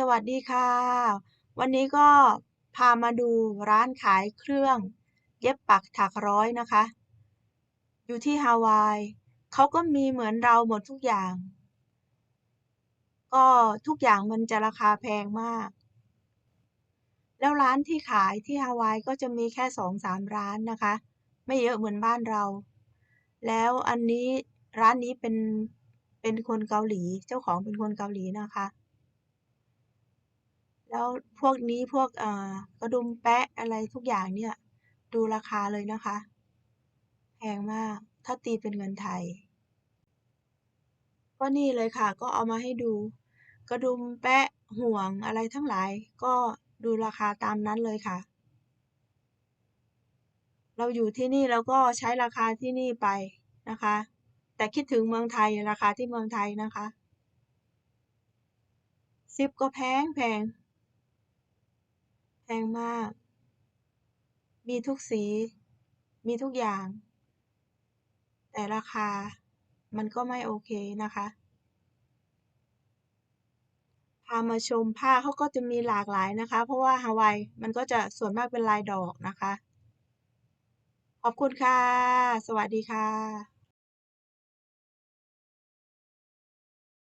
สวัสดีค่ะ วันนี้ก็พามาดูร้านขายเครื่อง เย็บปักถักร้อยนะคะ อยู่ที่ฮาวายเขาก็มีเหมือนเราหมดทุกอย่าง ก็ทุกอย่างมันจะราคาแพงมาก แล้วร้านที่ขายที่ฮาวายก็จะมีแค่สองสามร้านนะคะ ไม่เยอะเหมือนบ้านเรา แล้วอันนี้ร้านนี้เป็นเป็นคนเกาหลี เจ้าของเป็นคนเกาหลีนะคะ แล้วพวกนี้พวกเอ่อกระดุมแปะอะไรทุกอย่างเนี่ย ดูราคาเลยนะคะ แพงมากถ้าตีเป็นเงินไทย ก็นี่เลยค่ะ ก็เอามาให้ดู กระดุมแปะห่วงอะไรทั้งหลาย ก็ดูราคาตามนั้นเลยค่ะ เราอยู่ที่นี่เราก็ใช้ราคาที่นี่ไปนะคะ แต่คิดถึงเมืองไทยราคาที่เมืองไทยนะคะซิปก็แพงแพง พงมาก มีทุกสี มีทุกอย่าง แต่ราคามันก็ไม่โอเคนะคะ พามาชมผ้าเขาก็จะมีหลากหลายนะคะ เพราะว่าฮาวายมันก็จะส่วนมากเป็นลายดอกนะคะ ขอบคุณค่ะ สวัสดีค่ะ